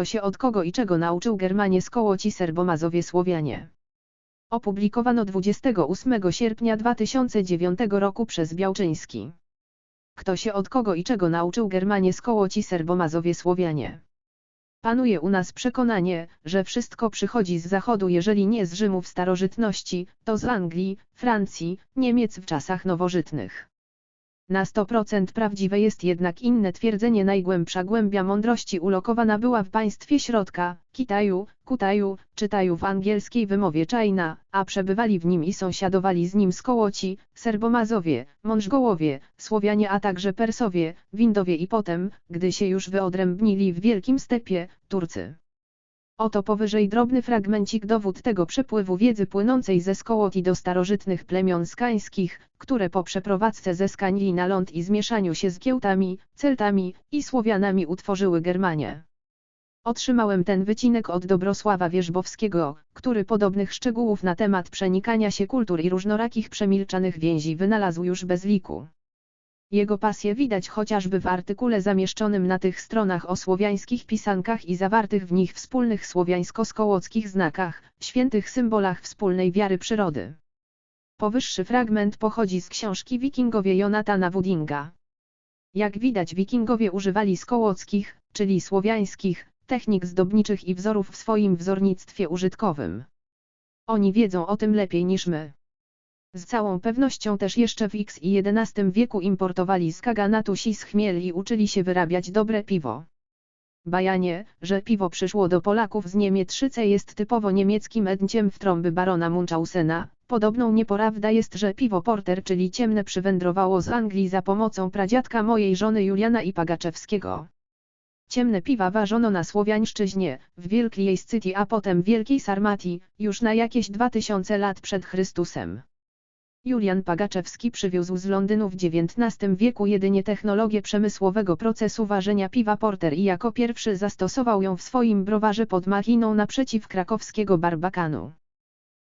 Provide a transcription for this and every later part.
Kto się od kogo i czego nauczył Germanie Skołoci Serbomazowie Słowianie. Opublikowano 28 sierpnia 2009 roku przez Białczyński. Kto się od kogo i czego nauczył Germanie Skołoci Serbomazowie Słowianie. Panuje u nas przekonanie, że wszystko przychodzi z zachodu jeżeli nie z Rzymu w starożytności, to z Anglii, Francji, Niemiec w czasach nowożytnych. Na 100% prawdziwe jest jednak inne twierdzenie najgłębsza głębia mądrości ulokowana była w państwie środka, Kitaju, Kutaju, czytaju w angielskiej wymowie China, a przebywali w nim i sąsiadowali z nim Skołoci, Serbomazowie, Mążgołowie, Słowianie a także Persowie, Windowie i potem, gdy się już wyodrębnili w Wielkim Stepie, Turcy. Oto powyżej drobny fragmencik dowód tego przepływu wiedzy płynącej ze Skołoti do starożytnych plemion skańskich, które po przeprowadzce ze Skańli na ląd i zmieszaniu się z Kiełtami, Celtami i Słowianami utworzyły Germanie. Otrzymałem ten wycinek od Dobrosława Wierzbowskiego, który podobnych szczegółów na temat przenikania się kultur i różnorakich przemilczanych więzi wynalazł już bez liku. Jego pasję widać chociażby w artykule zamieszczonym na tych stronach o słowiańskich pisankach i zawartych w nich wspólnych słowiańsko-skołockich znakach, świętych symbolach wspólnej wiary przyrody. Powyższy fragment pochodzi z książki Wikingowie Jonatana Woodinga. Jak widać wikingowie używali skołockich, czyli słowiańskich, technik zdobniczych i wzorów w swoim wzornictwie użytkowym. Oni wiedzą o tym lepiej niż my. Z całą pewnością też jeszcze w X i XI wieku importowali z Kaganatu sis chmiel i uczyli się wyrabiać dobre piwo. Bajanie, że piwo przyszło do Polaków z Niemiec szyce jest typowo niemieckim ednciem w trąby barona Munchausena. Podobną nieprawda jest, że piwo porter czyli ciemne przywędrowało z Anglii za pomocą pradziadka mojej żony Juliana i Pagaczewskiego. Ciemne piwa ważono na Słowiańszczyźnie, w Wielkiej Scytii a potem Wielkiej Sarmatii, już na jakieś 2000 lat przed Chrystusem. Julian Pagaczewski przywiózł z Londynu w XIX wieku jedynie technologię przemysłowego procesu ważenia piwa. Porter i jako pierwszy zastosował ją w swoim browarze pod machiną naprzeciw krakowskiego barbakanu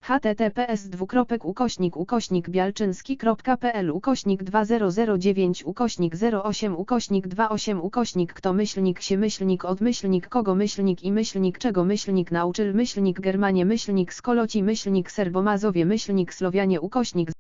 https dwukropek ukośnik ukośnik bialczynski.pl ukośnik 2009 ukośnik 08 ukośnik 28 ukośnik kto myślnik się myślnik od myślnik kogo myślnik i myślnik czego myślnik nauczyl myślnik Germanie myślnik skoloci myślnik serbomazowie myślnik Słowianie ukośnik